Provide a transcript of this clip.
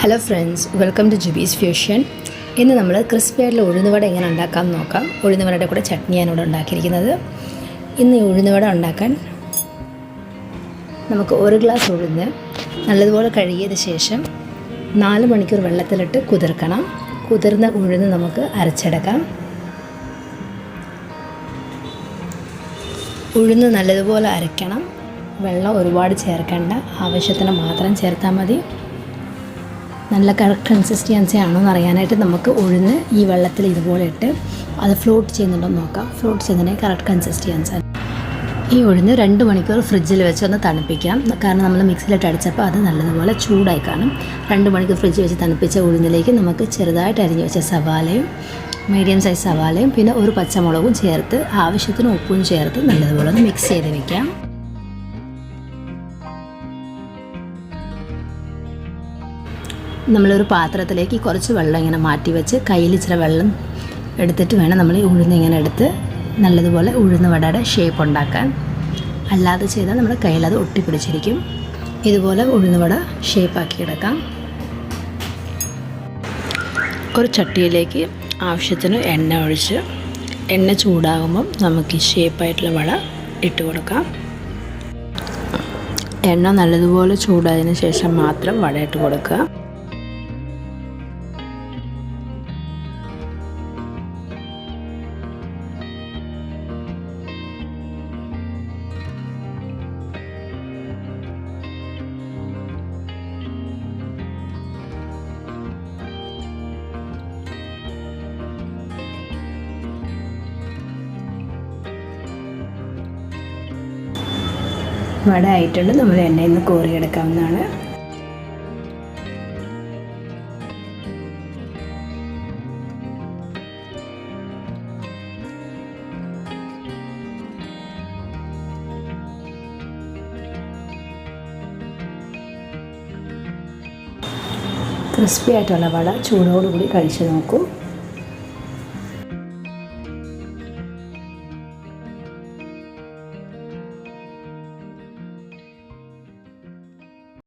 Hello friends welcome to Jubees fusion ഇന്ന് നമ്മൾ crispy ആയിട്ടുള്ള ഉഴുന്നുവട എങ്ങനെ ഉണ്ടാക്കാമെന്ന് നോക്കാം. ഉഴുന്നുവടയുടെ കൂടെ ചട്നിയാണ് ഇവിടെ ഉണ്ടാക്കിയിരിക്കുന്നത്. ഇന്ന് ഈ ഉഴുന്നുവട ഉണ്ടാക്കാൻ നമുക്ക് ഒരു ഗ്ലാസ് ഉഴുന്ന് നല്ലതുപോലെ കഴുകിയതിന് ശേഷം നാല് മണിക്കൂർ വെള്ളത്തിലിട്ട് കുതിർക്കണം. കുതിർന്ന ഉഴുന്ന് നമുക്ക് അരച്ചെടുക്കാം. ഉഴുന്ന് നല്ലതുപോലെ അരയ്ക്കണം. വെള്ളം ഒരുപാട് ചേർക്കേണ്ട. ആവശ്യത്തിന് മാത്രം ചേർത്താൽ മതി. നല്ല കൺസിസ്റ്റൻസി ആണോ എന്ന് അറിയാനായിട്ട് നമുക്ക് ഉഴുന്ന് ഈ വെള്ളത്തിൽ ഇതുപോലെ ഇട്ട് അത് ഫ്ലോട്ട് ചെയ്യുന്നുണ്ടോ നോക്കാം. ഫ്ലോട്ട് ചെയ്യുന്നതിന് കറക്റ്റ് കൺസിസ്റ്റൻസി ഈ ഉഴുന്ന് രണ്ട് മണിക്കൂർ ഫ്രിഡ്ജിൽ വെച്ച് ഒന്ന് തണുപ്പിക്കാം. കാരണം നമ്മൾ മിക്സിയിലിട്ട് അടിച്ചപ്പോൾ അത് നല്ലതുപോലെ ചൂടായി കാണും. രണ്ട് മണിക്കൂർ ഫ്രിഡ്ജിൽ വെച്ച് തണുപ്പിച്ച ഉഴുന്നിലേക്ക് നമുക്ക് ചെറുതായിട്ട് അരിഞ്ഞു വെച്ച സവാലയും മീഡിയം സൈസ് സവാലയും പിന്നെ ഒരു പച്ചമുളകും ചേർത്ത് ആവശ്യത്തിന് ഉപ്പും ചേർത്ത് നല്ലതുപോലെ ഒന്ന് മിക്സ് ചെയ്ത് വെക്കാം. നമ്മളൊരു പാത്രത്തിലേക്ക് കുറച്ച് വെള്ളം ഇങ്ങനെ മാറ്റി വെച്ച് കയ്യിൽ ഇച്ചിരി വെള്ളം എടുത്തിട്ട് വേണം നമ്മൾ ഈ ഉഴുന്ന് ഇങ്ങനെ എടുത്ത് നല്ലതുപോലെ ഉഴുന്ന് വടയുടെ ഷേപ്പ് ഉണ്ടാക്കാൻ. അല്ലാതെ ചെയ്താൽ നമ്മുടെ കയ്യിൽ അത് ഒട്ടിപ്പിടിച്ചിരിക്കും. ഇതുപോലെ ഉഴുന്ന് വട ഷേപ്പാക്കി എടുക്കാം. ഒരു ചട്ടിയിലേക്ക് ആവശ്യത്തിന് എണ്ണ ഒഴിച്ച് എണ്ണ ചൂടാകുമ്പം നമുക്ക് ഈ ഷേപ്പായിട്ടുള്ള വട ഇട്ട് കൊടുക്കാം. എണ്ണ നല്ലതുപോലെ ചൂടായതിന് ശേഷം മാത്രം വട ഇട്ട് കൊടുക്കുക. വട ആയിട്ടുണ്ട് നമ്മൾ എണ്ണയിൽ നിന്ന് കോറിയെടുക്കാവുന്നതാണ് ക്രിസ്പി ആയിട്ടുള്ള വട ചൂടോടുകൂടി കഴിച്ചു നോക്കൂ.